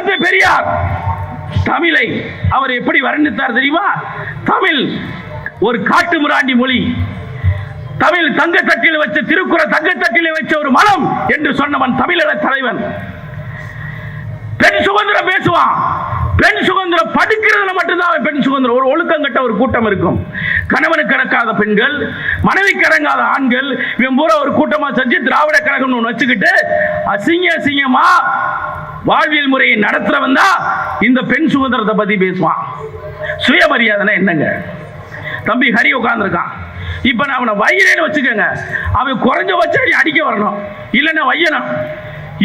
தந்தை பெரியார். தமிழை அவர் எப்படி வர்ணித்தார் தெரியுமா? தமிழ் ஒரு காட்டு முராண்டி மொழி. தமிழ் தங்கத்தட்டில் வச்ச திருக்குறள் தங்கத்தட்டில் வச்ச ஒரு மனம் என்று சொன்னவன் தமிழக தலைவன். பெண் சுதந்திரம் பேசுவான். பெண் சுதந்திரம் படுக்கிறதுல மட்டும்தான் பெண் சுதந்திரம். ஒரு ஒழுக்கம் கட்ட ஒரு கூட்டம் இருக்கும். கணவனுக்கு அடங்காத பெண்கள் மனைவிக்கு அடங்காத ஆண்கள் இவன் பூரா ஒரு கூட்டமா செஞ்சு திராவிட கழகம் ஒன்று வச்சுக்கிட்டு அசிங்க அசிங்கமா வாழ்வியல் முறையை நடத்துறவன் தான் இந்த பெண் சுதந்திரத்தை பத்தி பேசுவான். சுயமரியாதைனா என்னங்க? தம்பி ஹரி உட்கார்ந்துருக்கான். இப்ப நான் அவனை வையிறேன்னு வச்சுக்கோங்க. அவன் குறைஞ்சபட்சம் நீ அடிக்க வரணும். இல்லைன்னா வையணும்.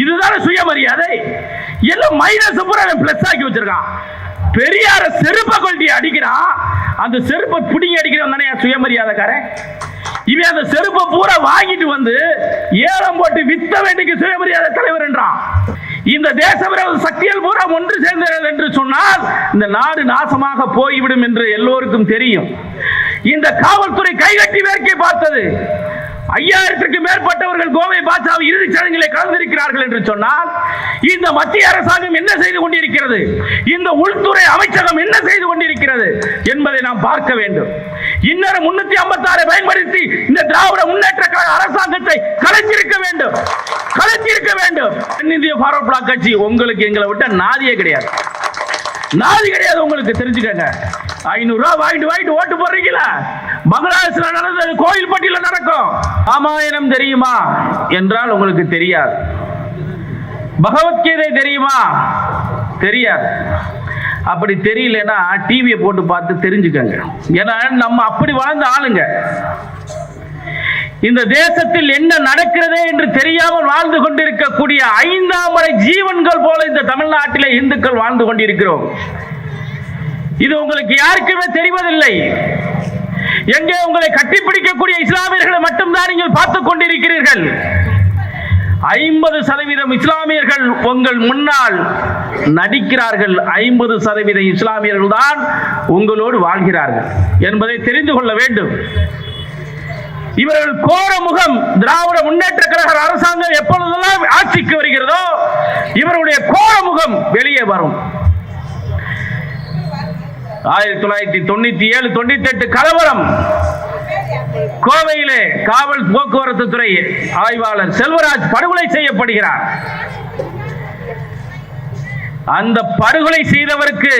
இதுதானே சுயமரியாதை. எல்லாம் மைனஸ் பூரா அவன் பிளஸ் ஆக்கி வச்சிருக்கான். பெரியார செருப்பை கொல்ட்டி அடிக்கிறான். அந்த செருப்பை பிடிங்கி அடிக்கிறவன் தானே சுயமரியாதைக்காரன்? இவன் அந்த செருப்பை பூரா வாங்கிட்டு வந்து ஏலம் போட்டு வித்த வேண்டிக்கு சுயமரியாதை தலைவர் என்றான். இந்த தேச விரோத சக்திகள் பூரா ஒன்று சேர்ந்தது என்று சொன்னால் இந்த நாடு நாசமாக போய்விடும் என்று எல்லோருக்கும் தெரியும். இந்த காவல்துறை கைகட்டி வேர்க்கை பார்த்தது. ஐயாயிரத்திற்கு மேற்பட்டவர்கள் கோவை பாஜக இறுதிச் சடங்கிலே கலந்திருக்கிறார்கள் என்று சொன்னால் இந்த மத்திய அரசாங்கம் என்ன செய்து கொண்டிருக்கிறது? இந்த உள்துறை அமைச்சகம் என்ன செய்து கொண்டிருக்கிறது என்பதை நாம் பார்க்க வேண்டும். இன்னொரு முன்னூத்தி ஐம்பத்தி ஆறை பயன்படுத்தி இந்த திராவிட முன்னேற்ற கழக அரசாங்கத்தை கலைச்சிருக்க வேண்டும். கலைச்சிருக்க வேண்டும். தென்னிந்திய ஃபார்வர்ட் பிளாக் கட்சி உங்களுக்கு எங்களை விட்ட நாதியே கிடையாது. நாதி கிடையாது உங்களுக்கு தெரிஞ்சுக்கங்க. ஐநூறு வாங்கிட்டு வாங்கிட்டு ஓட்டு போடுறீங்களா? பங்களாதேஷ்ல நடந்தது கோயில்பட்டியில நடக்கும். ராமாயணம் தெரியுமா? என்றால் உங்களுக்கு தெரியாது. பகவத்கீதை தெரியுமா? தெரியாது. அப்படி தெரியலன்னா டிவியை போட்டு பார்த்து தெரிஞ்சுக்கங்க. ஏன்னா நம்ம அப்படி வாழ்ந்த ஆளுங்க. இந்த தேசத்தில் என்ன நடக்கிறதே என்று தெரியாமல் வாழ்ந்து கொண்டிருக்கக்கூடிய ஐந்தாம் முறை ஜீவன்கள் போல இந்த தமிழ்நாட்டிலே இந்துக்கள் வாழ்ந்து கொண்டிருக்கிறோம். இது உங்களுக்கு யாருக்குமே தெரிவதில்லை. எங்கே உங்களை கட்டிப்பிடிக்கக்கூடிய இஸ்லாமியர்களை மட்டும்தான் நீங்கள் பார்த்துக் கொண்டிருக்கிறீர்கள். ஐம்பது சதவீதம் இஸ்லாமியர்கள் உங்கள் முன்னால் நடிக்கிறார்கள். ஐம்பது சதவீத இஸ்லாமியர்கள் தான் உங்களோடு வாழ்கிறார்கள் என்பதை தெரிந்து கொள்ள வேண்டும். இவர்கள் கோர முகம் திராவிட முன்னேற்ற கழக அரசாங்கம் எப்பொழுதெல்லாம் ஆட்சிக்கு வருகிறதோ இவருடைய கோர முகம் வெளியே வரும். ஆயிரத்தி தொள்ளாயிரத்தி தொண்ணூத்தி ஏழு தொண்ணூத்தி எட்டு கலவரம். கோவையிலே காவல் போக்குவரத்து துறை ஆய்வாளர் செல்வராஜ் படுகொலை செய்யப்படுகிறார். அந்த படுகொலை செய்தவருக்கு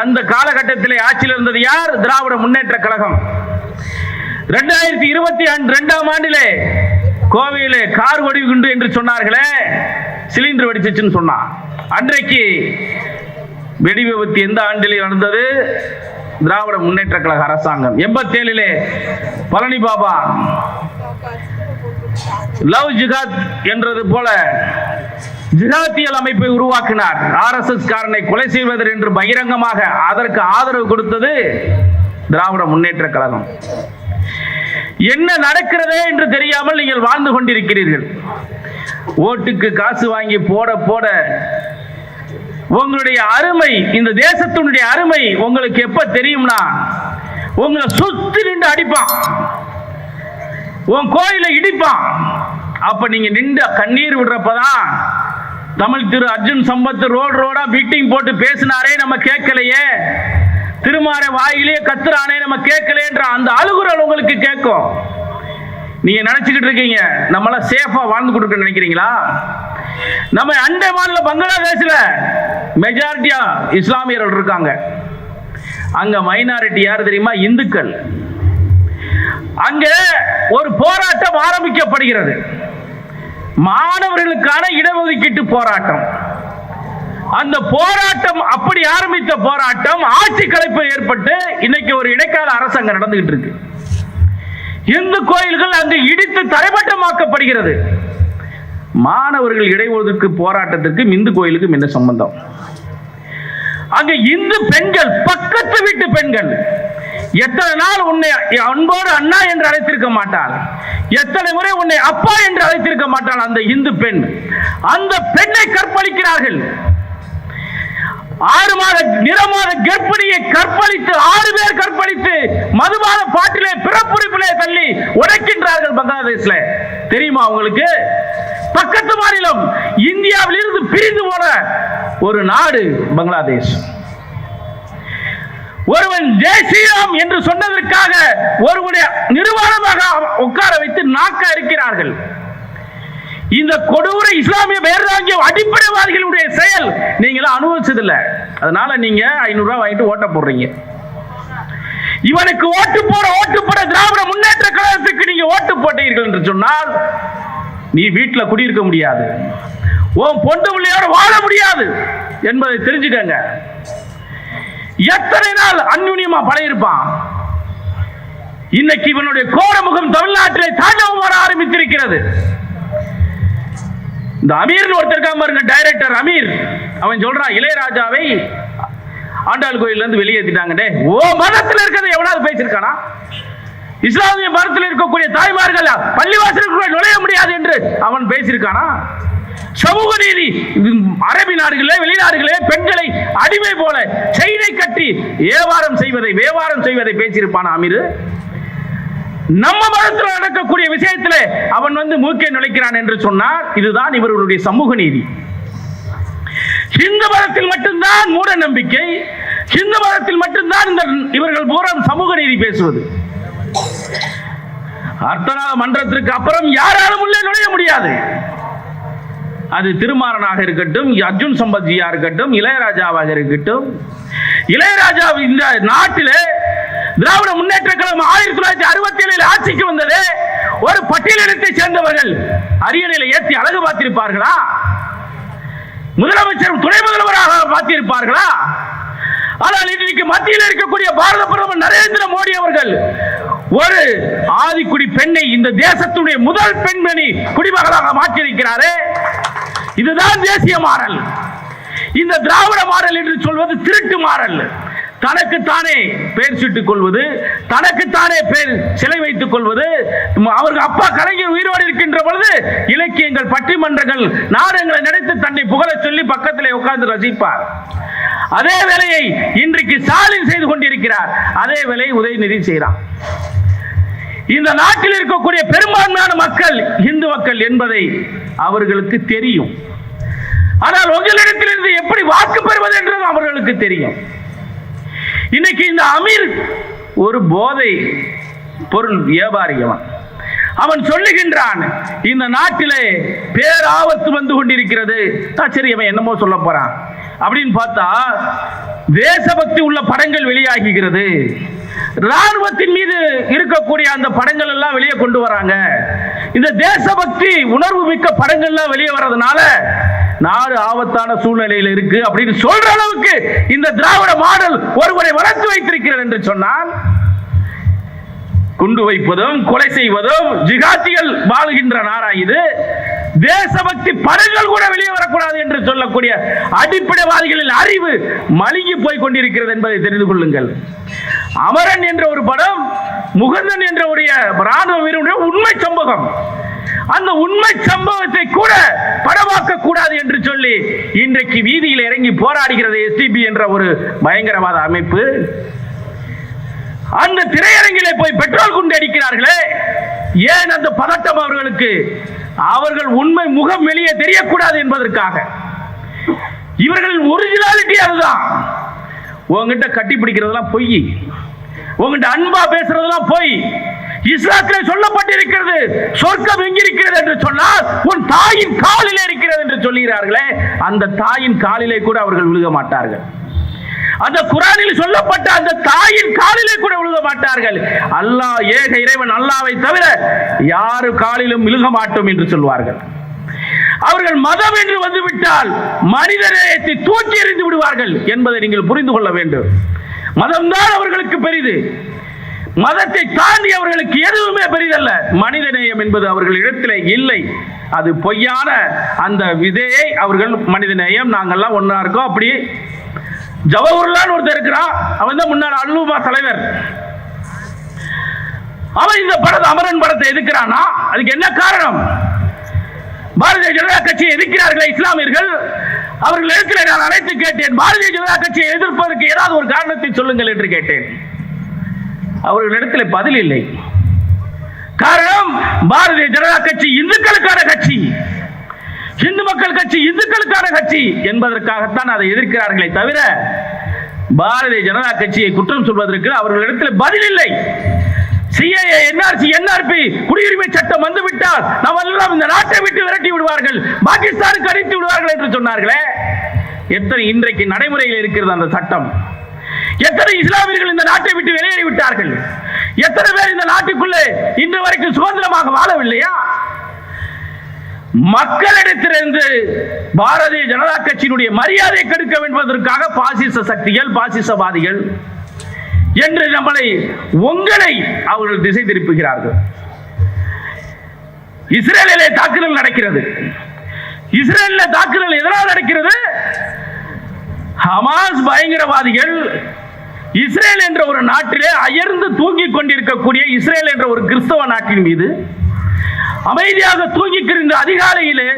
அந்த காலகட்டத்திலே ஆட்சியில் இருந்தது யார்? திராவிட முன்னேற்ற கழகம். ரெண்டாயிரத்தி இருபத்தி ரெண்டாம் ஆண்டிலே கோவையிலே கார் வெடிகுண்டு என்று சொன்னார்களே சிலிண்டர் வெடிச்சிச்சுன்னு சொன்னான் அன்றைக்கு வெடி விபத்து எந்த ஆண்டிலே நடந்தது? திராவிட முன்னேற்ற கழக அரசாங்கம். எண்பத்தி ஏழிலே பழனி பாபா லவ் ஜிகாத் என்றது போல ஜிகாத்தியல் அமைப்பை உருவாக்கினார். ஆர்எஸ்எஸ் காரனை கொலை செய்வதர் என்று பகிரங்கமாக அதற்கு ஆதரவு கொடுத்தது திராவிட முன்னேற்ற கழகம். என்ன நடக்கிறதே என்று தெரியாமல் நீங்கள் வாழ்ந்து கொண்டிருக்கிறீர்கள். ஓட்டுக்கு காசு வாங்கி போட போட உங்களுடைய அருமை இந்த தேசத்தினுடைய அருமை உங்களுக்கு எப்ப தெரியும்னா உங்களை சுத்தி நின்று அடிப்பான். உன் கோயிலை இடிப்பான். அப்ப நீங்க நின்று கண்ணீர் விடுறப்பதான் தமிழ் திரு அர்ஜுன் சம்பத் ரோடு ரோடா மீட்டிங் போட்டு பேசினாரே நம்ம கேட்கலையே. திருமார வாயிலே கத்துறானே நம்ம கேட்கலன்ற அந்த அழுகுறல் உங்களுக்கு கேட்கும். நீங்க நினைச்சுக்கிட்டு இருக்கீங்க நம்மளாம் சேஃபா வாழ்ந்து கொடுக்க நினைக்கிறீங்களா? நம்ம அண்டை மாநில பங்களாதேஷ்ல மெஜாரிட்டியா இஸ்லாமியர்கள் இருக்காங்க. அங்க மைனாரிட்டி யார் தெரியுமா? இந்துக்கள். அங்க ஒரு போராட்டம் ஆரம்பிக்கப்படுகிறது. மாணவர்களுக்கான இடஒதுக்கீட்டு போராட்டம். அந்த போராட்டம் அப்படி ஆரம்பித்த போராட்டம் ஆட்சி கலைப்பு ஏற்பட்டு இன்னைக்கு ஒரு இடைக்கால அரசாங்கம் நடந்துகிட்டு இருக்கு. இந்து கோயில்கள் அங்கு இடித்து தரைமட்டமாக்கப்படுகிறது. மாணவர்கள் இடைவெளிக்கு போராட்டத்திற்கு இந்து கோயிலுக்கும் என்ன சம்பந்தம்? அங்க இந்து பெண்கள் பக்கத்து வீட்டு பெண்கள் எத்தனை நாள் உன்னை அன்போடு அண்ணா என்று அழைத்திருக்க மாட்டாள்? எத்தனை முறை உன்னை அப்பா என்று அழைத்திருக்க மாட்டாள் அந்த இந்து பெண்? அந்த பெண்ணை கற்பழிக்கிறார்கள். ஆறு மாத நிறமாத கர்ப்பிணியை கற்பழித்து ஆறு பேர் கற்பழித்து மதுபான பாட்டிலே பிறப்புரிப்பிலே தள்ளி உடைக்கின்றார்கள் பங்களாதேஷ்ல. தெரியுமா உங்களுக்கு? பக்கத்து மாநிலம் இந்தியாவில் இருந்து பிரிந்து போன ஒரு நாடு பங்களாதேஷ். ஒருவன் ஜெய் ஸ்ரீராம் என்று சொன்னதற்காக ஒருவனுடைய நிர்வாணமாக உட்கார வைத்து நாக்க இருக்கிறார்கள். இந்த கொடூர இஸ்லாமிய பேரராங்கிய அடிப்படைவாதிகளுடைய செயல் நீங்களாம் அனுபவிச்சதில்லை. அதனால நீங்க ஐநூறுரூவா வாங்கிட்டு ஓட்ட போடுறீங்க. இவனுக்கு ஓட்டு போட ஓட்டு போட திராவிட முன்னேற்ற கழகத்துக்கு நீங்க ஓட்டு போட்டீர்கள் என்று சொன்னால் நீ வீட்டில் குடியிருக்க முடியாது. உன் பொண்டு பிள்ளையோட வாழ முடியாது என்பதை தெரிஞ்சுக்கங்க. எத்தனை நாள் அந்யுன்யமா பழையிருப்பான் இன்னைக்கு இவனுடைய கோரமுகம் தமிழ்நாட்டிலே தாண்டவம் வர ஆரம்பித்திருக்கிறது. இந்த அமீர் ஒருத்தர் இருக்கா பாருங்க டைரக்டர் அமீர். அவன் சொல்றான் இளையராஜாவை ஆண்டாள் கோயில்ல இருந்து வெளியேற்றிட்டாங்கடே ஓ மதத்தில் இருக்கிறத எவனாவது பேசியிருக்கானா? இஸ்லாமிய மதத்தில் இருக்கக்கூடிய தாய்மார்கள் பள்ளிவாசலுக்குள்ள நுழைய முடியாது என்று அவன் பேசியிருக்கானா? சமூக நீதி அரபி நாடுகளே வெளிநாடுகளே பெண்களை அடிமை போல செயினை கட்டி ஏவாரம் செய்வதை வியாபாரம் செய்வதை பேசியிருப்பானா அமீர்? நம்ம மதத்தில் நடக்கக்கூடிய விஷயத்தில் அவன் வந்து மூக்கை நுழைக்கிறான் என்று சொன்னார் இதுதான் இவர்களுடைய சமூக நீதி. இந்து மதத்தில் மட்டும்தான் மூட நம்பிக்கை இந்து மதத்தில் மட்டும்தான் இந்த இவர்கள் பூரம் சமூக நீதி பேசுவது. அர்த்தநாத மன்றத்திற்கு அப்புறம் யாராலும் உள்ளே நுழைய முடியாது. அது திருமாறனாக இருக்கட்டும் அர்ஜுன் சம்பத்ஜியா இருக்கட்டும் இளையராஜாவாக இருக்கட்டும். இளையராஜா இந்த நாட்டிலே திராவிட முன்னேற்ற கழகம் ஆயிரத்தி தொள்ளாயிரத்தி அறுபத்தி ஏழில் ஆட்சிக்கு வந்தது. ஒரு பட்டியலினத்தை சேர்ந்தவர்கள் அரியணையில ஏற்றி அழகு பார்த்திருப்பார்களா? முதலமைச்சர் துணை முதல்வராக பார்த்திருப்பார்களா? ஆனால் இன்றைக்கு மத்தியில் இருக்கக்கூடிய பாரத பிரதமர் நரேந்திர மோடி அவர்கள் ஒரு ஆதிக்குடி பெண்ணை இந்த தேசத்துடைய முதல் பெண்மணி குடிமகளாக மாற்றியிருக்கிறாரே. இதுதான் தேசிய மாறல். இந்த திராவிட மாறல் என்று சொல்வது திருட்டு மாறல். தனக்குத்தானே பெயர் சுட்டுக் கொள்வது தனக்குத்தானே பெயர் சிலை வைத்துக் கொள்வது அவர்கள் அப்பா கலைஞர் உயிரோடு இருக்கின்ற பொழுது இலக்கியங்கள் பட்டிமன்றங்கள் நாடகங்களை நினைத்து தன்னை புகழச் சொல்லி பக்கத்திலே உட்கார்ந்து ரசிப்பார். அதே வேலையை இன்றைக்கு ஸ்டாலின் செய்து கொண்டிருக்கிறார். அதே வேலையை உதயநிதி செய்கிறார். இந்த நாட்டில் இருக்கக்கூடிய பெரும்பான்மையான மக்கள் இந்து மக்கள் என்பதை அவர்களுக்கு தெரியும். ஆனால் உங்களிடத்திலிருந்து எப்படி வாக்கு பெறுவது என்றும் அவர்களுக்கு தெரியும். இன்னைக்கு இந்த அமீர் ஒரு போதை பொருள் வியாபாரி அவன் அவன் சொல்லுகின்றான் இந்த நாட்டிலே பேராபத்து வந்து கொண்டிருக்கிறது. சரி அவன் என்னமோ சொல்ல போறான். அப்படின்னு பார்த்தா தேசபக்தி உள்ள படங்கள் வெளியாகுகிறது ராணுவத்தின் மீது இருக்கக்கூடிய அந்த படங்கள் எல்லாம் வெளியே கொண்டு வராங்க. இந்த தேசபக்தி உணர்வு மிக்க படங்கள்லாம் வெளியே வர்றதுனால நாடு ஆபத்தான சூழ்நிலையில் இருக்கு அப்படின்னு சொல்ற அளவுக்கு இந்த திராவிட மாடல் ஒருவரை வளர்த்து வைத்திருக்கிறது என்று சொன்னால் குண்டு வைப்பதும் கொலை செய்வதும் ஜிகாத்திகள் வாழுகின்ற நாடா இது. தேசபக்தி படங்கள் கூட வெளியே வரக்கூடாது என்று சொல்லக்கூடிய அடிப்படைவாதிகளின் அறிவு மழுங்கி போய் கொண்டிருக்கிறது என்பதை தெரிந்து கொள்ளுங்கள். அமரன் என்ற ஒரு படம் முகந்தன் என்ற உடைய ராணுவ வீரனுடைய உண்மை சம்பவம். அந்த உண்மை சம்பவத்தை கூட படமாக்க கூடாது என்று சொல்லி இன்றைக்கு வீதியில் இறங்கி போராடுகிறது எஸ்டிபி என்ற ஒரு பயங்கரவாத அமைப்பு. அந்த திரையரங்கிலே போய் பெட்ரோல் குண்டு அடிக்கிறார்களே. ஏன் அந்த பதட்டம் அவர்களுக்கு? அவர்கள் உண்மை முகம் வெளியே தெரியக்கூடாது என்பதற்காக. இவர்களின் ஒரிஜினாலிட்டி அதுதான். உங்ககிட்ட கட்டி பிடிக்கிறதெல்லாம் பொய். உங்ககிட்ட அன்பா பேசுறதெல்லாம் பொய். இஸ்லாத்திலே சொல்லப்பட்டிருக்கிறது சொர்க்கம் எங்கிருக்கிறது என்று சொன்னால் உன் தாயின் காலிலே இருக்கிறது என்று சொல்லுகிறார்களே அந்த தாயின் காலிலே கூட அவர்கள் விழுக மாட்டார்கள். அந்த குரானில் சொல்லப்பட்ட அந்த தாயின் காலிலே கூட விழுக மாட்டார்கள். அல்லாஹ் ஏக இறைவன் அல்லாவை தவிர யாரு காலிலும் விழுக மாட்டோம் என்று சொல்வார்கள். அவர்கள் மதம் என்று வந்துவிட்டால் மனித நேயத்தை தூக்கி எறிந்து விடுவார்கள் என்பதை நீங்கள் புரிந்து கொள்ள வேண்டும். மதம்தான் அவர்களுக்கு பெரிது. மதத்தை தாண்டி அவர்களுக்கு எதுவுமே பெரிதல்ல. மனித நேயம் என்பது அவர்கள் இடத்திலே இல்லை. அது பொய்யான அந்த விதையை அவர்கள் மனித நேயம் நாங்கள்லாம் ஒன்றா இருக்கோம். அப்படி ஜவஹர்லால் ஒருத்தர் இருக்கிறான் அவன் தான் முன்னாள் அல்லூமா தலைவர். அவன் இந்த படத்தை அமரன் படத்தை எதிர்க்கிறானா அதுக்கு என்ன காரணம்? பாரதிய ஜனதா கட்சியை எதிர்க்கிறார்களே இஸ்லாமியர்கள். அவர்கள் இடத்தில் நான் அழைத்து கேட்டேன். பாரதிய ஜனதா கட்சியை எதிர்ப்பதற்கு ஏதாவது ஒரு காரணத்தை சொல்லுங்கள் என்று கேட்டேன். அவர்களிடத்தில் பதில் இல்லை. காரணம் பாரதிய ஜனதா கட்சி இந்துக்களுக்கான கட்சி. இந்து மக்கள் கட்சி இந்துக்களுக்கான கட்சி என்பதற்காகத்தான் அதை எதிர்க்கிறார்களே தவிர பாரதிய ஜனதா கட்சியை குற்றம் சொல்வதற்கு அவர்களிடத்தில் பதில் இல்லை. சிஏஏ என்ஆர்சி என்ஆர்பி குடியுரிமை சட்டம் வந்துவிட்டால் நாம் எல்லாம் இந்த நாட்டை விட்டு விரட்டி விடுவார்கள் பாகிஸ்தானுக்கு அடித்து விடுவார்கள் என்று சொன்னார்களே. எத்தனை இன்றைக்கு நடைமுறையில் இருக்கிறது அந்த சட்டம்? எத்தனை இஸ்லாமியர்கள் இந்த நாட்டை விட்டு வெளியேறி விட்டார்கள் எத்தனை பேர் இந்த நாட்டுக்குள்ளே இன்று வரைக்கும் சுதந்திரமாக வாழவில்லையா? மக்களிடத்திலிருந்து பாரதிய ஜனதா கட்சியினுடைய மரியாதை கெடுக்க வேண்டுவதற்காக பாசிச சக்திகள் பாசிசவாதிகள் என்று நம்மளை உங்களை அவர்கள் திசை திருப்புகிறார்கள். இஸ்ரேலிலே தாக்குதல் நடக்கிறது. இஸ்ரேலில் தாக்குதல் எதனால் நடக்கிறது? ஹமாஸ் பயங்கரவாதிகள் இஸ்ரேல் என்ற ஒரு நாட்டிலே அயர்ந்து தூங்கிக் கொண்டிருக்கக்கூடிய இஸ்ரேல் என்ற ஒரு கிறிஸ்தவ நாட்டின் மீது அமைதியாக தூங்கிக்கிருந்த அதிகாலையிலே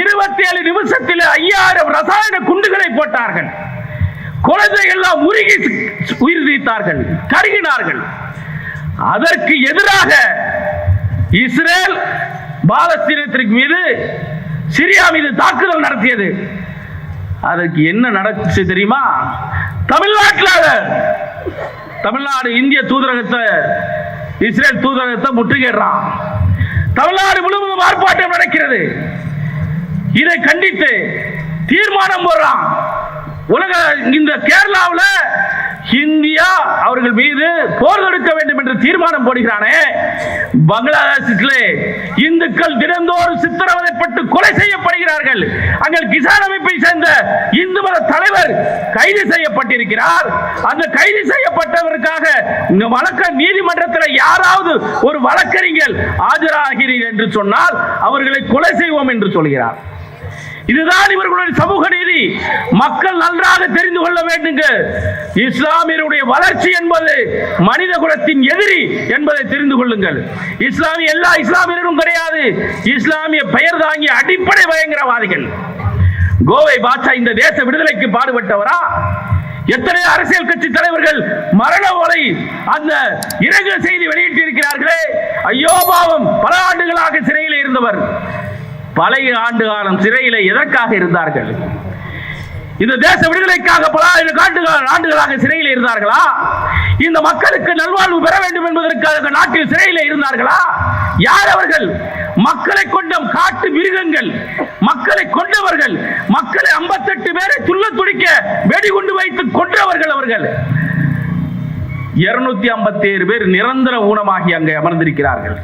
இருபத்தி ஏழு நிமிஷத்தில் ஐயாயிரம் ரசாயன குண்டுகளை போட்டார்கள். குழந்தைகள்லாம் உருகி உயிர் நீத்தார்கள் கருகினார்கள். அதற்கு எதிராக இஸ்ரேல் பாலஸ்தீனத்திற்கு மீது சிரியா மீது தாக்குதல் நடத்தியது. அதற்கு என்ன நடந்துச்சு தெரியுமா? தமிழ்நாட்டில் தமிழ்நாடு இந்திய தூதரகத்தை இஸ்ரேல் தூதரகத்தை முற்றுகையிடுறான். தமிழ்நாடு முழுவதும் ஆர்ப்பாட்டம் நடக்கிறது. இதை கண்டித்து தீர்மானம் போடுறான். உலக இந்த கேரளாவில் இந்தியா அவர்கள் மீது போர் தொடுக்க வேண்டும் என்று தீர்மானம் போடுகிறானே. பங்களாதேஷிலே இந்துக்கள் தினந்தோறும் சித்திரவதைப்பட்டு கொலை செய்யப்படுகிறார்கள். அங்கே கிசான் அமைப்பை சேர்ந்த இந்து மத தலைவர் கைது செய்யப்பட்டிருக்கிறார். அந்த கைது செய்யப்பட்டவருக்காக வழக்க நீதிமன்றத்தில் யாராவது ஒரு வழக்கறிஞர் ஆஜராகிறீர்கள் என்று சொன்னால் அவர்களை கொலை செய்வோம் என்று சொல்கிறார். இதுதான் இவர்களுடைய சமூக நீதி. மக்கள் நன்றாக தெரிந்து கொள்ள வேண்டுங்க. இஸ்லாமியருடைய வளர்ச்சி என்பது மனித குலத்தின் எதிரி என்பதை தெரிந்து கொள்ளுங்கள். இஸ்லாமிய எல்லா இஸ்லாமியரும் கிடையாது. இஸ்லாமிய பெயர் தாங்கிய அடிப்படை பயங்கரவாதிகள். கோவை பாட்சா இந்த தேச விடுதலைக்கு பாடுபட்டவரா? எத்தனை அரசியல் கட்சி தலைவர்கள் மரண ஓலை அந்த இரங்கல் செய்தி வெளியிட்டிருக்கிறார்களே? ஐயோ பாவம் பல ஆண்டுகளாக சிறையில் இருந்தவர். பழைய ஆண்டு காலம் சிறையில் எதற்காக இருந்தார்கள்? இந்த தேச விடுதலைக்காக பல ஆண்டுகள் ஆண்டுகளாக சிறையில் இருந்தார்களா? இந்த மக்களுக்கு நல்வாழ்வு பெற வேண்டும் என்பதற்காக நாட்டில் சிறையில் இருந்தார்களா? யார் அவர்கள்? மக்களை கொண்ட காட்டு மிருகங்கள். மக்களை கொண்டவர்கள் மக்களை 58 பேரை துள்ள துடிக்க வெடிகுண்டு வைத்து கொன்றவர்கள் அவர்கள். இருநூத்தி ஐம்பத்தி ஏழு பேர் நிரந்தர ஊனமாகி அங்கே அமர்ந்திருக்கிறார்கள்.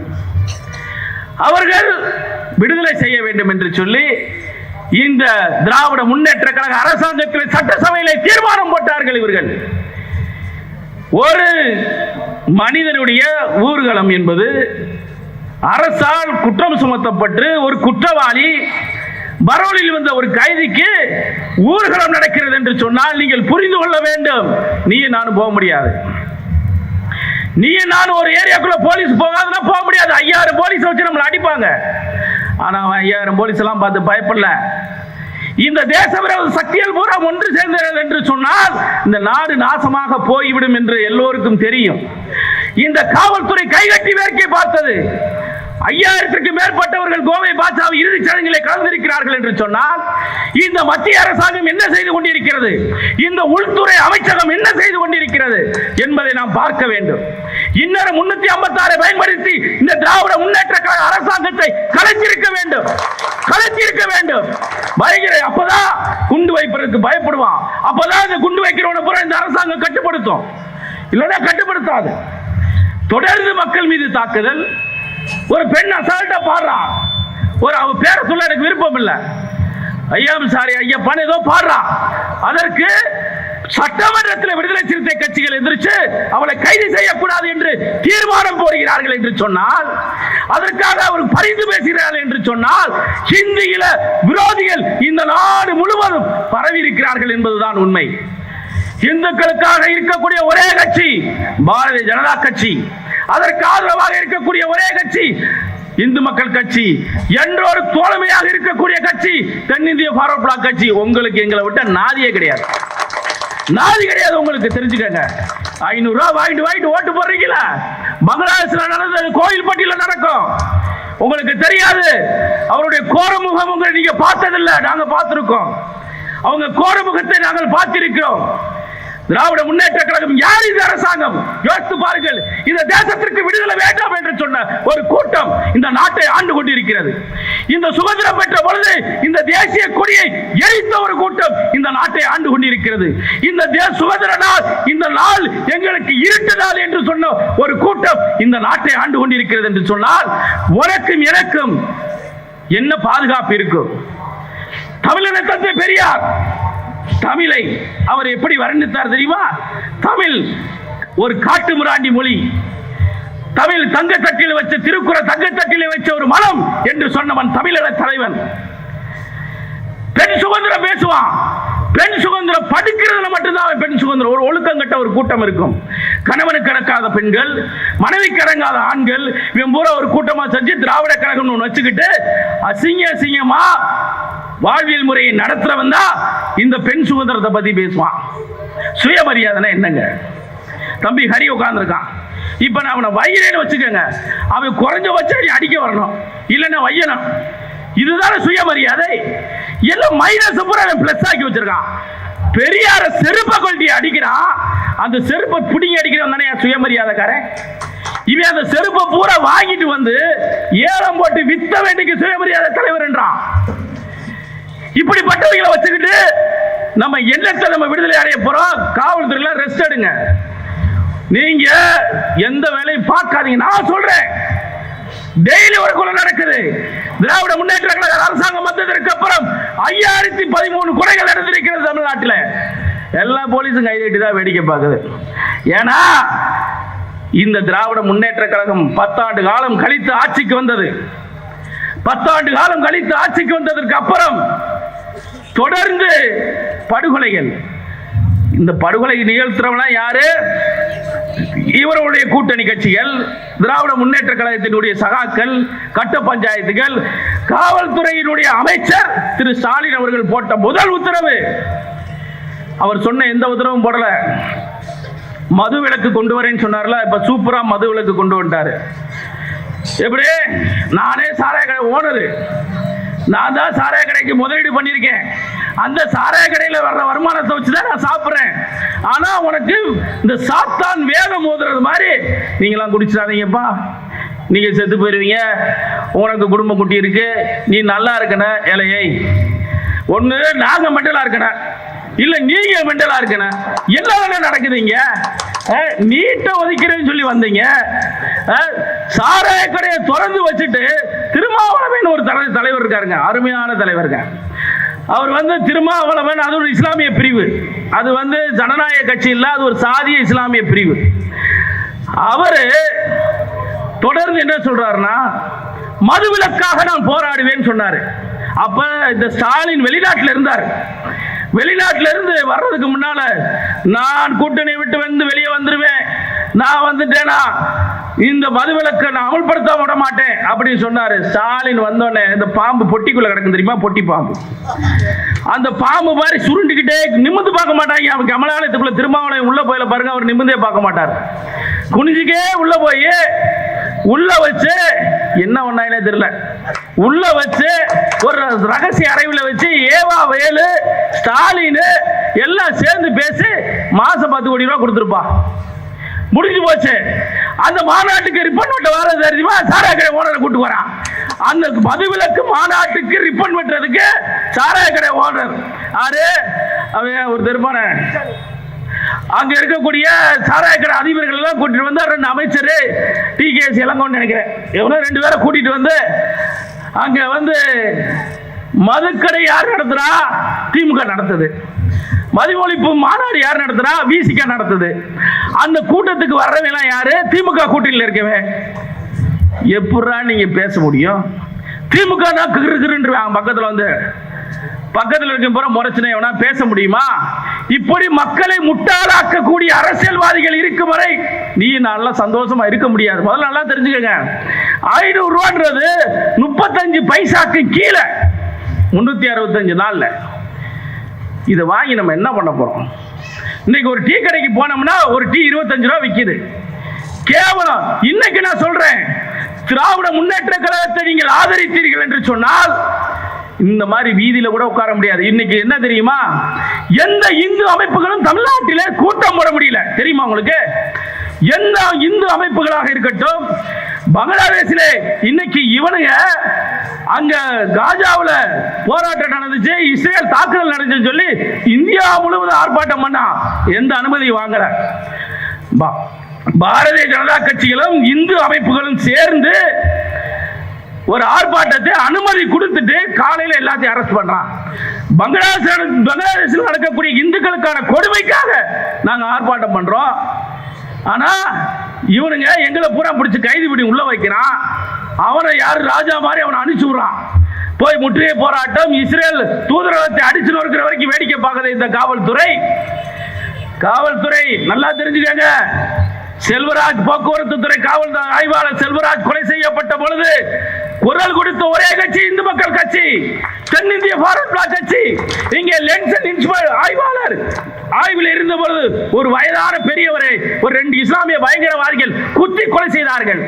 அவர்கள் விடுதலை செய்ய வேண்டும் என்று சொல்லி இந்த திராவிட முன்னேற்ற கழக அரசாங்கத்தில் சட்டசபையிலே தீர்மானம் போட்டார்கள் இவர்கள். ஒரு மனிதனுடைய ஊர்வலம் என்பது அரசால் குற்றம் சுமத்தப்பட்டு ஒரு குற்றவாளி பரோலில் வந்த ஒரு கைதிக்கு ஊர்வலம் நடக்கிறது என்று சொன்னால் நீங்கள் புரிந்து கொள்ள வேண்டும். நீ நானும் போக முடியாது. நீ நான் ஒரு ஏரியாக்குள்ள போலீஸ் போகாதுன்னா போக முடியாது. ஐயாயிரம் போலீஸ் வச்சு நம்மளை அடிப்பாங்க. ஆனா அவன் ஐயாயிரம் போலீஸ் எல்லாம் பார்த்து பயப்படல. இந்த தேச விரோத சக்திகள் பூரா ஒன்று சேர்ந்தது என்று சொன்னால் இந்த நாடு நாசமாக போய்விடும் என்று எல்லோருக்கும் தெரியும். இந்த காவல்துறை கைகட்டி வேர்க்கை பார்த்தது. ஐயாயிரத்திற்கு மேற்பட்டவர்கள் கோவை பாட்சாவை இறுதிச் சடங்கிலே கலந்திருக்கிறார்கள் என்று சொன்னால் இந்த மத்திய அரசாங்கம் என்ன செய்து கொண்டிருக்கிறது? இந்த உள்துறை அமைச்சகம் என்ன செய்து கொண்டிருக்கிறது என்பதை நாம் பார்க்க வேண்டும். இன்னொரு முன்னூத்தி ஐம்பத்தி ஆறை பயன்படுத்தி இந்த திராவிட முன்னேற்ற கழக அரசாங்கத்தை கலைச்சிருக்க வேண்டும். கலைச்சிருக்க வேண்டும். பயங்கர அப்பதான் குண்டு வைப்பதற்கு பயப்படுவான். அப்பதான் இந்த குண்டு வைக்கிறவனை பூரா இந்த அரசாங்கம் கட்டுப்படுத்தும். இல்லைன்னா கட்டுப்படுத்தாது. தொடர்ந்து மக்கள் மீது தாக்குதல் ஒரு பெண் அசால்ட்டா பாடுறான் ஒரு அவ பேரை சொல்ல எனக்கு விருப்பம் இல்லை. ஐயாம் சாரி ஐயப்பன் ஏதோ பாடுறான் அதற்கு சட்டமன்றத்தில் விடுதலை சிறுத்தை கட்சிகள் எதிர்த்து அவளை கைது செய்யக்கூடாது என்று தீர்மானம் போடுகிறார்கள் என்று சொன்னால் அதற்காக அவர் பரிந்து பேசுகிறார்கள் என்று சொன்னால் ஹிந்தியில விரோதிகள் இந்த நாடு முழுவதும் பரவி இருக்கிறார்கள் என்பதுதான் உண்மை. இந்துக்களுக்காக இருக்கக்கூடிய ஒரே கட்சி பாரதிய ஜனதா கட்சி. அதற்கு ஆதரவாக இருக்கக்கூடிய ஒரே கட்சி இந்து மக்கள் கட்சி என்றொரு தோழமையாக இருக்கக்கூடிய கட்சி தென்னிந்திய ஃபார்வர்ட் பிளாக் கட்சி. உங்களுக்கு எங்களை விட்ட நாதியே கிடையாது. நாதி கிடையாது உங்களுக்கு தெரிஞ்சுக்கங்க. ஐநூறு ரூபா வாங்கிட்டு வாங்கிட்டு ஓட்டு போடுறீங்களா? பங்களாதேஷ்ல நடந்தது கோயில்பட்டியில நடக்கும். உங்களுக்கு தெரியாது. அவருடைய கோரமுகம் உங்களை நீங்க பார்த்ததில்ல. நாங்க பார்த்திருக்கோம். அவங்க கோரமுகத்தை நாங்கள் பார்த்திருக்கிறோம். திராவிட முன்னேற்ற கழகம் யார் இந்த அரசாங்கம்? யோசித்து பாருங்கள். இந்த தேசத்திற்கு விடுதலை வேண்டாம் என்று சொன்ன ஒரு கூட்டம் இந்த நாட்டை ஆண்டு கொண்டிருக்கிறது. இந்த சுதந்திரம் பெற்ற பொழுது இந்த தேசிய கொடியை எரித்த ஒரு கூட்டம் இந்த நாட்டை ஆண்டு கொண்டிருக்கிறது. இந்த தே சுதந்திர நாள் இந்த நாள் எங்களுக்கு இருட்டு நாள் என்று சொன்ன ஒரு கூட்டம் இந்த நாட்டை ஆண்டு கொண்டிருக்கிறது என்று சொன்னால் உனக்கும் எனக்கும் என்ன பாதுகாப்பு இருக்கும்? தமிழ் தந்தை பெரியார் தமிழை அவர் எப்படி வர்ணித்தார் தெரியுமா? தமிழ் ஒரு காட்டு மிராண்டி மொழி. தமிழ் தங்கத்தட்டில் வச்ச திருக்குறள் தங்கத்தட்டில் வச்ச ஒரு மனம் என்று சொன்னவன் தமிழக தலைவன். பெண் சுதந்திரம் பேசுவான். பெண் சுதந்திரம் படுக்கிறதுல மட்டும்தான் பெண் சுதந்திரம். ஒரு ஒழுக்கம் கட்ட ஒரு கூட்டம் இருக்கும். கணவனுக்கு கிடக்காத பெண்கள் மனைவிக்கு அடங்காத ஆண்கள் இவன் பூரா ஒரு கூட்டமா செஞ்சு திராவிட கழகம் ஒன்று வச்சுக்கிட்டு அசிங்க அசிங்கமா வாழ்வியல் முறையை நடத்துறவன் தான் இந்த பெண் சுதந்திரத்தை பத்தி பேசுவான். சுயமரியாதைனா என்னங்க? தம்பி ஹரி உட்கார்ந்துருக்கான். இப்ப நான் அவனை வையிறேன்னு வச்சுக்கோங்க. அவன் குறைஞ்ச வச்சு அடிக்க வரணும். இல்லைன்னா வையணும் இதுதானே சுயமரியாதை. எல்லாம் மைனஸ் பூரா அவன் பிளஸ் ஆக்கி வச்சிருக்கான். பெரியார செருப்பை கொல்ட்டி அடிக்கிறான் அந்த செருப்பை பிடிங்கி அடிக்கிறவன் தானே சுயமரியாதைக்காரன்? இவன் அந்த செருப்பை பூரா வாங்கிட்டு வந்து ஏலம் போட்டு வித்த வேண்டிக்கு சுயமரியாதை தலைவர் என்றான். இப்படிப்பட்டவங்களை வச்சுக்கிட்டு நம்ம என்னத்தை நம்ம விடுதலை அடைய போறோம். காவல்துறையில ரெஸ்ட் எடுங்க. நீங்க எந்த வேலையும் பார்க்காதீங்க. நான் சொல்றேன். டெய்லி ஒரு கொலை நடக்குது. திராவிட முன்னேற்ற கழக அரசாங்கம் வந்ததற்கு அப்புறம் ஐயாயிரத்தி பதிமூணு கொலைகள் நடந்திருக்கிறது தமிழ்நாட்டில். எல்லா போலீஸும் கைதட்டி தான் வேடிக்கை பார்க்குது. ஏன்னா இந்த திராவிட முன்னேற்ற கழகம் பத்தாண்டு காலம் கழித்து ஆட்சிக்கு வந்தது. பத்தாண்டு காலம் கழித்து ஆட்சிக்கு வந்ததற்கு அப்புறம் தொடர்ந்து படுகொலைகள். இந்த படுகொலை நிகழ்த்துறவனா யாரு? இவருடைய கூட்டணி கட்சிகள் திராவிட முன்னேற்ற கழகத்தினுடைய சகாக்கள் கட்ட பஞ்சாயத்துகள் காவல்துறையினுடைய அமைச்சர் திரு ஸ்டாலின் அவர்கள் போட்ட முதல் உத்தரவு. அவர் சொன்ன எந்த உத்தரவும் போடல. மது விலக்கு கொண்டு வரேன்னு சொன்னார்ல இப்ப சூப்பரா மது விலக்கு கொண்டு வந்துட்டாரு. எப்படி? நானே சாராய ஓனரு. நான் தான் சாராய கடைக்கு முதலீடு பண்ணியிருக்கேன். அந்த சாராய கடையில் வர்ற வருமானத்தை வச்சு தான் நான் சாப்பிட்றேன். ஆனால் உனக்கு இந்த சாத்தான் வேகம் மோதுறது மாதிரி நீங்களாம் குடிச்சிடாதீங்கப்பா. நீங்கள் செத்து போயிடுவீங்க உனக்கு குடும்ப குட்டி இருக்கு. நீ நல்லா இருக்கண இலையை ஒன்று நாங்கள் மெண்டலாக இருக்கணும் இல்லை நீங்கள் மெண்டலாக இருக்கணும் என்ன நடக்குதுங்க நீட்டை ஒதுக்கிறேன்னு சொல்லி வந்தீங்க. அஹ், சாராய கடையை திறந்து வச்சுட்டு திருமாவளவன் ஒரு தலை தலைவர் இருக்காருங்க. அருமையான தலைவருங்க. அவர் வந்து திருமாவளவன் அது ஒரு இஸ்லாமிய பிரிவு. அது வந்து ஜனநாயக கட்சி இல்லை அது ஒரு சாதிய இஸ்லாமிய பிரிவு. அவர் தொடர்ந்து என்ன சொல்றாருன்னா மதுவிலக்காக நான் போராடுவேன்னு சொன்னார். அப்ப இந்த ஸ்டாலின் வெளிநாட்டில் இருந்தார். வெளிநாட்டுல இருந்து வர்றதுக்கு முன்னால நான் கூட்டணி விட்டு வந்து வெளியே வந்துருவேன். நான் வந்துட்டேனா? இந்த மதுவிலக்கை நான் அமல்படுத்த விட மாட்டேன் அப்படின்னு சொன்னாரு. ஸ்டாலின் வந்தோடனே இந்த பாம்பு பொட்டிக்குள்ள கிடக்கும் தெரியுமா? பொட்டி பாம்பு. அந்த பாம்பு மாதிரி சுருண்டுகிட்டே நிமிந்து பார்க்க மாட்டாங்க. அவன் கமலாலயத்துக்குள்ள திருமாவளவன் உள்ள போயில பாருங்க அவர் நிமிந்தே பார்க்க மாட்டார். குனிஞ்சுக்கே உள்ள போய் உள்ள வச்சு என்ன ஒண்ணாயினே தெரியல. உள்ள வச்சு ஒரு ரகசிய அறைவில் வச்சு ஏவா வயலு ஸ்டாலின் எல்லாம் சேர்ந்து பேசி மாசம் பத்து கோடி ரூபா கொடுத்துருப்பா. முடிஞ்சு போச்சு. அந்த மாநாட்டுக்கு ரிப்பன் வெட்ட வர தெரியுமா? சாராய ஓனரை கூட்டு வரான் அந்த மதுவிலக்கு மாநாட்டுக்கு ரிப்பன் வெட்டுறதுக்கு சாராய கடை ஓனர் ஆறு அவன் ஒரு தெருப்பான அங்க இருக்கக்கூடிய சாராய அதிபர்கள் எல்லாம் கூட்டிட்டு வந்து ரெண்டு அமைச்சர் டி கே இளங்கோன்னு நினைக்கிறேன். எவ்வளோ ரெண்டு பேரை கூட்டிட்டு வந்து அங்க வந்து மதுக்கடை யார் நடத்துறா? திமுக நடத்துது. மது மாநாடு யார் நடத்துறா? விசிக நடத்துது. அந்த கூட்டத்துக்கு வர்றவன் யாரு? திமுக கூட்டணியில் இருக்கவே எப்படா நீங்க பேச முடியும்? திமுக தான் கிரு பக்கத்தில் பக்கத்துல வந்து பக்கத்துல இருக்க போற முறைச்சினை எவனா பேச முடியுமா? இப்படி மக்களை முட்டாளாக்கக்கூடிய அரசியல்வாதிகள் இருக்கும் வரை நீ நல்லா சந்தோஷமா இருக்க முடியாது. முதல்ல நல்லா தெரிஞ்சுக்கங்க. ஐநூறு ரூபான்றது முப்பத்தஞ்சு பைசாக்கு கீழே. முன்னூத்தி அறுபத்தஞ்சு நாள்ல. இதை வாங்கி நம்ம என்ன பண்ண போறோம்? இன்னைக்கு ஒரு டீ கடைக்கு போனோம்னா ஒரு டீ இருபத்தஞ்சு ரூபா விற்கிது கேவலம். இன்னைக்கு நான் சொல்றேன். திராவிட முன்னேற்ற கழகத்தை நீங்கள் ஆதரித்தீர்கள் என்று சொன்னால் இந்த மாதிரி வீதியில கூட உட்கார முடியாது. இன்னைக்கு என்ன தெரியுமா? எந்த இந்து அமைப்புகளும் தமிழ்நாட்டிலே கூட்டம் போட முடியல. தெரியுமா உங்களுக்கு? எந்த இந்து அமைப்புகளாக இருக்கட்டும் பங்களாதேஷிலே இன்னைக்கு இவனுங்க அங்க காஜாவில் போராட்டம் நடந்துச்சு இஸ்ரேல் தாக்குதல் நடந்துச்சுன்னு சொல்லி இந்தியா முழுவதும் ஆர்ப்பாட்டம் பண்ணா எந்த அனுமதி வாங்கல. பா- பாரதிய ஜனதா கட்சிகளும் இந்து அமைப்புகளும் சேர்ந்து ஒரு ஆர்ப்பாட்டத்தை அனுமதி கொடுத்துட்டு காலையில் எல்லாத்தையும் அரெஸ்ட் பண்றான். பங்களாதேஷ் பங்களாதேஷில் நடக்கக்கூடிய இந்துக்களுக்கான கொடுமைக்காக நாங்கள் ஆர்ப்பாட்டம் பண்றோம். ஆனா இவனுங்க எங்களை பூரா பிடிச்சி கைது பிடி உள்ள வைக்கிறான். அவனை யாரு? ராஜா மாதிரி அவனை அனுப்பிச்சு விடுறான். போய் முற்றுகை போராட்டம் இஸ்ரேல் தூதரகத்தை அடிச்சு நொறுக்கிற வரைக்கும் வேடிக்கை பார்க்குது இந்த காவல்துறை. காவல்துறை நல்லா தெரிஞ்சுக்கங்க. செல்வராஜ் போக்குவரத்து துறை காவல் ஆய்வாளர் செல்வராஜ் கொலை செய்யப்பட்ட பொழுது குரல் கொடுத்த ஒரே கட்சி இந்து மக்கள் கட்சி தென்னிந்திய ஃபார்வர்ட் பிளாக் கட்சி. இங்கே லென்சன் இன்ஸ்பெக்டர் ஆய்வாளர் ஆய்வில் இருந்த பொழுது ஒரு வயதான பெரியவரை ஒரு ரெண்டு இஸ்லாமிய பயங்கரவாதிகள் குத்தி கொலை செய்தார்கள்.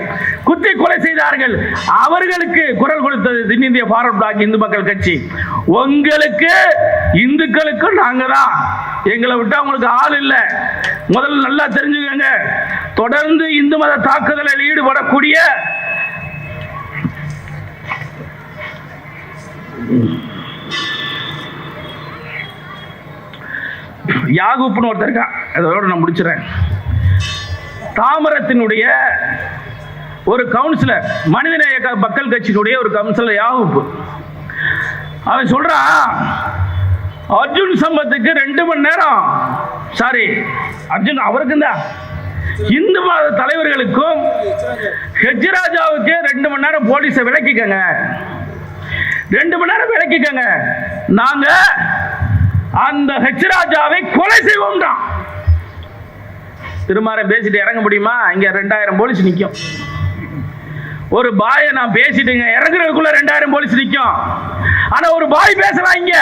குத்தி கொலை செய்தார்கள். அவர்களுக்கு குரல் கொடுத்தது தென்னிந்திய ஃபார்வர்ட் பிளாக் இந்து மக்கள் கட்சி. உங்களுக்கு இந்துக்களுக்கு நாங்க தான். எங்களை விட்டா உங்களுக்கு ஆள் இல்லை. முதல்ல நல்லா தெரிஞ்சுக்கங்க. தொடர்ந்து இந்து மத தாக்குதலில் ஈடுபடக்கூடிய யாகுப்னு ஒருத்தர் இருக்கான் அதோட நான் முடிச்சிடறேன். தாமரத்தினுடைய ஒரு கவுன்சிலர் மனிதநேய மக்கள் கட்சியினுடைய ஒரு கவுன்சிலர் யாகுப்பு அவன் சொல்றான் அர்ஜுன் சம்பத்துக்கு ரெண்டு மணி நேரம். சாரி அர்ஜுன் அவருக்கும் தான் இந்து மத தலைவர்களுக்கும் ஹெஜ்ராஜாவுக்கு ரெண்டு மணி நேரம் போலீஸை விளக்கிக்கங்க ரெண்டு மணி நேரம் விளக்கிக்கங்க. நாங்க அந்த ஹெச்ராஜாவை கொலை செய்வோம்டான் திருமாற பேசிட்டு இறங்க முடியுமா? இங்க ரெண்டாயிரம் போலீஸ் நிற்கும் ஒரு பாய நான் பேசிட்டுங்க இறங்குறதுக்குள்ள ரெண்டாயிரம் போலீஸ் நிற்கும் ஆனா ஒரு பாய் பேசலாம் இங்க.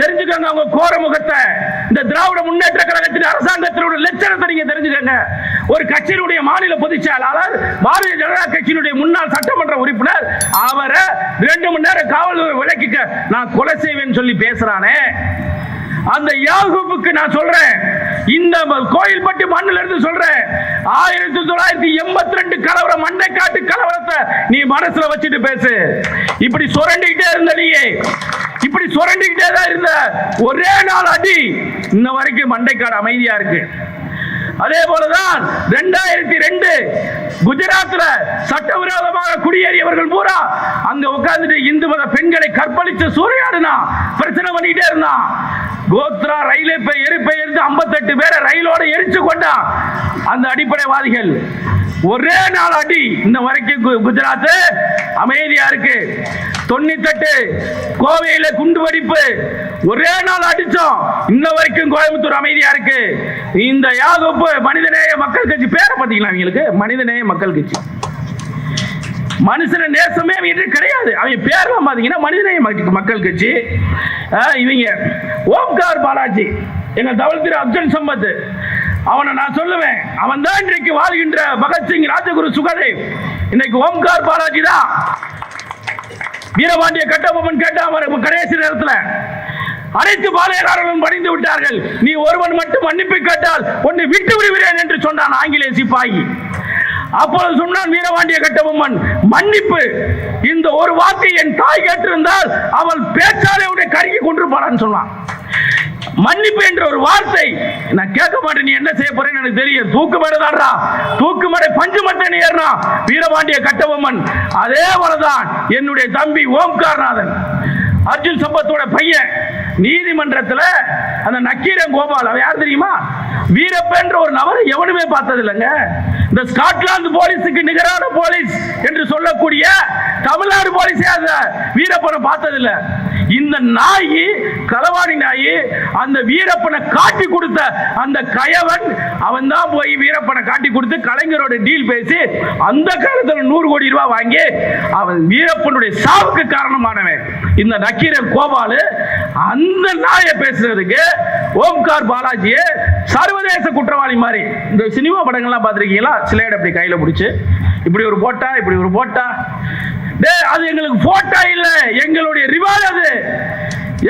தெரிஞ்சுக்கோங்க அவங்க கோர முகத்தை. இந்த திராவிட முன்னேற்ற கழகத்தின் அரசாங்கத்தினுடைய லட்சணத்தை நீங்க தெரிஞ்சுக்கோங்க. ஒரு கட்சியினுடைய மாநில பொதுச் செயலாளர் பாரதிய ஜனதா கட்சியினுடைய முன்னாள் சட்டமன்ற உறுப்பினர் அவரை ரெண்டு மணி நேரம் காவல்துறை விளக்கிக்க நான் கொலை செய்வேன்னு சொல்லி பேசுறானே. அந்த யாகுப்புக்கு நான் சொல்றேன். இந்த கோயில் கோயில்பட்டி மண்ணில இருந்து சொல்றேன். ஆயிரத்தி தொள்ளாயிரத்தி எண்பத்தி ரெண்டு கலவரம் மண்ணை காட்டு கலவரத்தை நீ மனசுல வச்சுட்டு பேசு. இப்படி சுரண்டிக்கிட்டே இருந்த நீயே. இப்படி சுரண்டிக்கிட்டே தான் இருந்த. ஒரே நாள் அடி. இன்ன வரைக்கும் மண்டைக்காடு அமைதியா இருக்கு. அதே போலதான் ரெண்டாயிரத்தி ரெண்டு குஜராத்ல சட்டவிரோதமாக குடியேறியவர்கள் பூரா அங்க உட்கார்ந்துட்டு இந்து மத பெண்களை கற்பழித்து சூறையாடுனா பிரச்சனை பண்ணிட்டே இருந்தான் கோத்ரா ரயிலை போய் எரிப்பெயர்ந்து ஐம்பத்தெட்டு பேரை ரயிலோட எரிச்சு கொண்டான் அந்த அடிப்படைவாதிகள். ஒரே நாள் அடி இந்த வரைக்கும் கு- குஜராத் அமைதியா இருக்கு. தொண்ணூத்தெட்டு கோவையில குண்டு வெடிப்பு. ஒரே நாள் அடிச்சோம். இன்ன வரைக்கும் கோயம்புத்தூர் அமைதியா இருக்கு. இந்த யாகப்பு மனிதநேய மக்கள் கட்சி பேரை பார்த்தீங்களா அவங்களுக்கு மனிதநேய மக்கள் கட்சி. மனுஷன நேசமே அவங்க கிடையாது. அவங்க பேர்லாம் பார்த்தீங்கன்னா மனிதநேய மக்கள் கட்சி. இவங்க ஓம்கார் பாலாஜி எங்க தவழ்திரு அப்துல் சம்பத். அவனை நான் சொல்லுவேன். அவன் தான் இன்றைக்கு வாழ்கின்ற பகத்சிங் ராஜகுரு சுகதேவ். இன்னைக்கு ஓம்கார் பாலாஜி தான். வீரபாண்டிய கட்டபொம்மன் கேட்டான் கடைசி நேரத்தில். அனைத்து பாளையக்காரர்களும் பணிந்து விட்டார்கள். நீ ஒருவன் மட்டும் மன்னிப்பு கேட்டால் உன்னை விட்டு விடுகிறேன் என்று சொன்னான் ஆங்கிலேய சிப்பாயி. அப்பொழுது சொன்னான் வீரபாண்டிய கட்டபொம்மன் மன்னிப்பு. இந்த ஒரு வார்த்தை என் தாய் கேட்டிருந்தால் அவள் பேச்சாலே உடைய கருகி கொண்டு போறான்னு சொன்னான். மன்னிப்பு என்ற ஒரு வார்த்தை நான் கேட்க மாட்டேன் நீ என்ன செய்ய போறேன்னு எனக்கு தெரியும். தூக்கு மேடதாடுறா தூக்கு மேடை பஞ்சு மட்டன் ஏறினா வீரபாண்டிய கட்டபொம்மன் அதே போலதான் என்னுடைய தம்பி ஓம்கார்நாதன். அர்ஜுன் சம்பத்தோட பையன் நீதிமன்றத்துல அந்த நக்கீரன் கோபால் அவன் யார் தெரியுமா? வீரப்பன்ற ஒரு நபரை எவனுமே பார்த்தது இல்லைங்க இந்த ஸ்காட்லாந்து போலீஸுக்கு நிகரான போலீஸ் என்று சொல்லக்கூடிய தமிழ்நாடு போலீஸே அந்த வீரப்பனை பார்த்தது இல்லை இந்த நாய் களவாணி நாய் அந்த வீரப்பனை காட்டி கொடுத்த அந்த கயவன் அவன் தான் போய் வீரப்பனை காட்டி கொடுத்து கலைஞரோட டீல் பேசி அந்த காலத்தில் நூறு கோடி ரூபாய் வாங்கி அவன் வீரப்பனுடைய சாவுக்கு காரணமானவன். இந்த நக்கீரன் கோபாலு அந்த நாயை பேசுறதுக்கு ஓம்கார் பாலாஜியை சர்வதேச குற்றவாளி மாதிரி. இந்த சினிமா படங்கள்லாம் பார்த்துருக்கீங்களா? சிலையடை அப்படி கையில் பிடிச்சி இப்படி ஒரு போட்டா இப்படி ஒரு போட்டா. டே அது எங்களுக்கு போட்டா இல்ல. எங்களுடைய ரிவார்டு அது.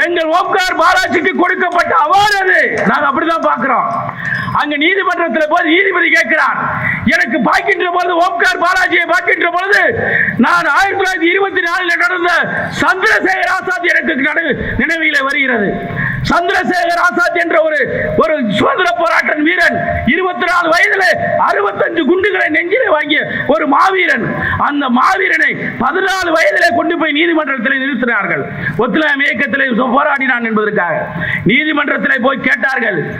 எங்கள் ஓம்கார் பாலாஜிக்கு கொடுக்கப்பட்ட அவார்டு அது. நாங்க அப்படிதான் பார்க்கிறோம். அங்க நீதிமன்றத்தில் போய் நீதிபதி கேட்கிறான் எனக்கு பார்க்கின்ற பொழுது ஓம்கார் பாலாஜியை பார்க்கின்ற பொழுது நான் ஆயிரத்தி தொள்ளாயிரத்தி இருபத்தி நாலில் நடந்த சந்திரசேகர் ஆசாத் எனக்கு நடு- வருகிறது. சந்திரசேகர் ஆசாத் என்ற ஒரு ஒரு சுதந்திர போராட்ட வீரன் இருபத்தி நாலு வயதில் அறுபத்தஞ்சு குண்டுகளை நெஞ்சிலே வாங்கிய ஒரு மாவீரன். அந்த மாவீரனை பதினாலு வயதிலே கொண்டு போய் நீதிமன்றத்தில் நிறுத்தினார்கள். ஒத்துழையாமை இயக்கத்தில் போராடினான் என்பதற்காக. நீதிமன்றத்தில் போய் கேட்டார்கள்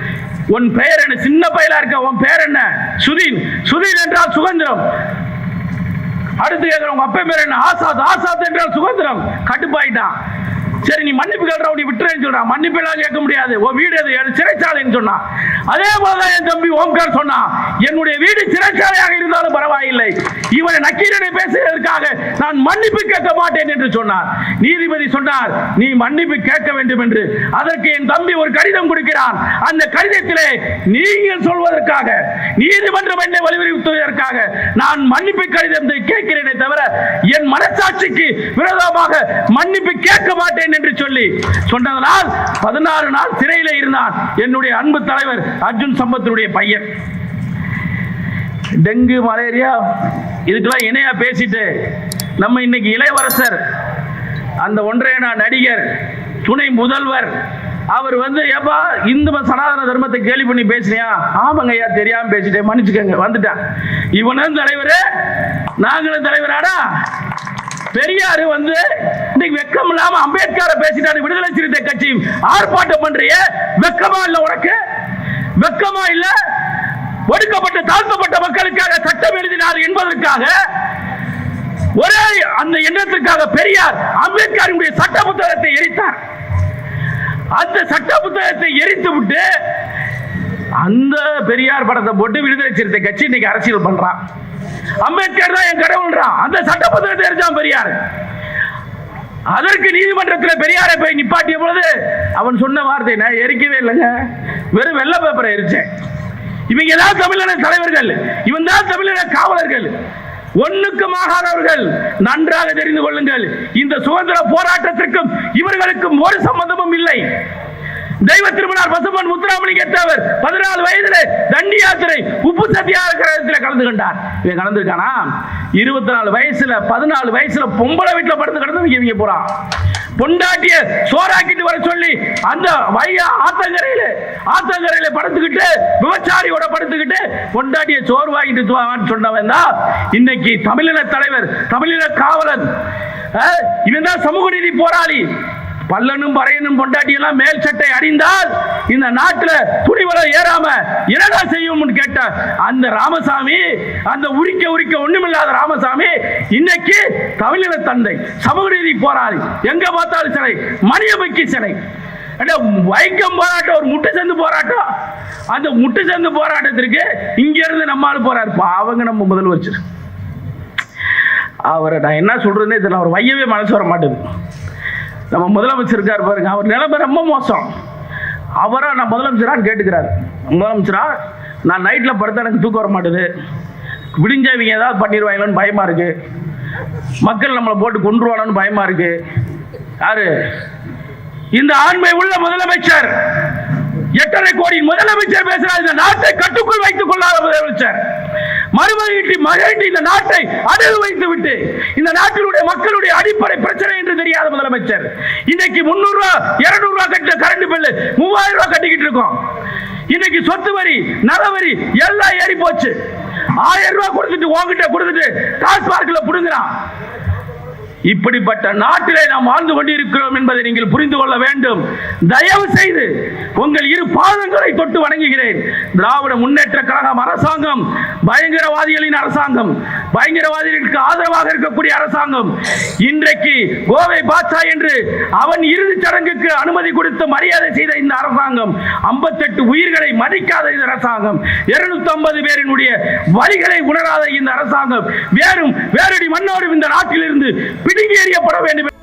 உன் பெயர் என்ன? சின்ன பையலா இருக்க? உன் பெயர் என்ன? சுதீன். சுதீன் என்றால் சுதந்திரம். அடுத்து கேட்கிற உங்க அப்பா பேர் என்ன? ஆசாத். ஆசாத் என்றால் சுதந்திரம். கட்டுப்பாயிட்டான். சரி நீ மன்னிப்பு கேட்கிற அப்படி விட்டுறேன்னு சொல்றான் மன்னிப்பு எல்லாம் கேட்க முடியாது. உன் வீடு அது சிறைச்சாலைன்னு சொன்னான் அதே போலதான் என் தம்பி ஓம்கார் சொன்னான் என்னுடைய வீடு சிறைச்சாலையாக இருந்தாலும் பரவாயில்லை. இவனை நக்கீரனை பேசுவதற்காக நான் மன்னிப்பு கேட்க மாட்டேன் என்று சொன்னார். நீதிபதி சொன்னார் நீ மன்னிப்பு கேட்க வேண்டும் என்று. அதற்கு என் தம்பி ஒரு கடிதம் கொடுக்கிறான். அந்த கடிதத்திலே நீங்கள் சொல்வதற்காக நீதிமன்றம் என்னை வலியுறுத்துவதற்காக நான் மன்னிப்பு கடிதத்தை கேட்கிறேனே தவிர என் மனசாட்சிக்கு விரோதமாக மன்னிப்பு கேட்க மாட்டேன் என்று சொல்லி சொன்னதனால் பதினாறு நாள் சிறையில் இருந்தான் என்னுடைய அன்பு தலைவர் அர்ஜுன் சம்பத்தினுடைய பையன். டெங்கு மலேரியா இதுக்கெல்லாம் இணையா பேசிட்டு நம்ம இன்னைக்கு இளையவரசர் அந்த ஒன்றையனா நடிகர் துணை முதல்வர் அவர் வந்து ஏப்பா இந்து சனாதன தர்மத்தை கேலி பண்ணி பேசுனியா? ஆமாங்க ஐயா தெரியாம பேசிட்டேன். மன்னிச்சுக்கங்க. வந்துட்டேன். இவனும் தலைவர் நாங்களும் தலைவராடா? பெரியார் வந்து இன்னைக்கு வெக்கம் இல்லாம அம்பேத்கரை பேசிட்டாரு விடுதலை சிறுத்தை கட்சி ஆர்ப்பாட்டம் பண்றிய வெக்கமா இல்ல உனக்கு? வெக்கமா இல்ல? ஒடுக்கப்பட்ட தாழ்த்தப்பட்ட மக்களுக்காக சட்டம் எழுதினார் என்பதற்காக ஒரே அந்த எண்ணத்திற்காக பெரியார் அம்பேத்கருடைய சட்ட புத்தகத்தை எரித்தார். அந்த சட்ட புத்தகத்தை எரித்து விட்டு அந்த பெரியார் படத்தை போட்டு விடுதலை சிறுத்தை கட்சி இன்னைக்கு அரசியல் பண்றான். அம்பேத்கர் தான் என் கடவுள்றான் அந்த சட்ட புத்தகத்தை எரிச்சான் பெரியார். அதற்கு நீதிமன்றத்தில் பெரியாரை போய் நிப்பாட்டிய பொழுது அவன் சொன்ன வார்த்தை நான் எரிக்கவே இல்லைங்க. வெறும் வெள்ள பேப்பரை எரிச்சேன். இவங்க தான் தமிழன தலைவர்கள். இவன் தான் தமிழன காவலர்கள். ஒண்ணுக்கும் ஆகாதவர்கள். நன்றாக தெரிந்து கொள்ளுங்கள். இந்த சுதந்திர போராட்டத்திற்கும் இவர்களுக்கும் ஒரு சம்பந்தமும் இல்லை. தெய்வ திருமணார் பசுமன் முத்துராமலிங்க கேட்டவர் பதினாலு வயதுல தண்டி யாத்திரை உப்பு சத்தியாகிரகத்தில் கலந்து கொண்டார். இவன் கலந்துருக்கானா? இருபத்தி நாலு வயசுல பதினாலு வயசுல பொம்பளை வீட்டுல படுத்து கிடந்து இவங்க போறான். பொண்டாட்டிய சோறாக்கிட்டு வர சொல்லி அந்த வைய ஆத்தங்கரையில ஆத்தங்கரையில படுத்துக்கிட்டு விபச்சாரியோட படுத்துக்கிட்டு பொண்டாட்டிய சோறு வாங்கிட்டு வான்னு சொன்னவன் தான் இன்னைக்கு தமிழின தலைவர் தமிழின காவலன். இவன் தான் சமூக நீதி போராளி. பல்லனும் பறையனும் பொண்டாட்டியெல்லாம் மேல் சட்டை அணிந்தால் இந்த நாட்டில் துணிவரம் ஏறாம என்னடா செய்யும் கேட்ட அந்த ராமசாமி அந்த உரிக்க உரிக்க ஒண்ணுமில்லாத ராமசாமி இன்னைக்கு தமிழின தந்தை சமூக நீதி போராளி எங்க பார்த்தாலும் சிலை மணியமைக்கு சிலை வைக்கம் போராட்டம் ஒரு முட்டு சந்து போராட்டம். அந்த முட்டு சந்து போராட்டத்திற்கு இங்க இருந்து நம்மால் போறாரு. அவங்க நம்ம முதல்வர் அவரை நான் என்ன சொல்றேன்னே தெரியல அவர் வையவே மனசு வர மாட்டேங்குது நம்ம முதலமைச்சர் இருக்கார் பாருங்க. அவர் நிலைமை ரொம்ப மோசம். அவரா நான் முதலமைச்சரான்னு கேட்டுக்கிறார். முதலமைச்சரா நான் நைட்டில் படுத்த எனக்கு தூக்கம் வர மாட்டேது. விடிஞ்சவங்க ஏதாவது பண்ணிடுவாங்களோன்னு பயமா இருக்கு. மக்கள் நம்மளை போட்டு கொண்டுருவானு பயமா இருக்கு. யாரு? இந்த ஆண்மை உள்ள முதலமைச்சர். எட்டரை கோடி முதலமைச்சர் பேசுறாரு. இந்த நாட்டை கட்டுக்கு முதலமைச்சர் மறுமொழியிட்டு மகிழ்ந்து இந்த நாட்டை அடகு வைத்து விட்டு இந்த நாட்டினுடைய மக்களுடைய அடிப்படை பிரச்சனை என்று தெரியாத முதலமைச்சர். இன்னைக்கு முன்னூறு ரூபா இருநூறு ரூபா கட்டின கரண்ட் பில்லு மூவாயிரம் ரூபாய் கட்டிக்கிட்டு இருக்கோம். இன்னைக்கு சொத்து வரி நல வரி எல்லாம் ஏறி போச்சு ஆயிரம் ரூபாய் கொடுத்துட்டு உங்ககிட்ட கொடுத்துட்டு டாஸ்மார்க்ல புடுங்குறான். இப்படிப்பட்ட நாட்டிலே நாம் வாழ்ந்து கொண்டிருக்கிறோம் என்பதை நீங்கள் புரிந்து கொள்ள வேண்டும். தயவு செய்து உங்கள் இரு பாதங்களை தொட்டு வணங்குகிறேன். திராவிட முன்னேற்ற கழகம் அரசாங்கம் பயங்கரவாதிகளின் அரசாங்கம் பயங்கரவாதிகளுக்கு ஆதரவாக இருக்கக்கூடிய அரசாங்கம் இன்றைக்கு கோவை பாட்சா என்று அவன் இறுதிச் சடங்குக்கு அனுமதி கொடுத்து மரியாதை செய்த இந்த அரசாங்கம் 58 உயிர்களை மதிக்காத இந்த அரசாங்கம் 250 பேரினுடைய வரிகளை உணராத இந்த அரசாங்கம் வேறும் வேறடி மண்ணோடும் இந்த நாட்டிலிருந்து பிடுங்கி எறியப்பட வேண்டும்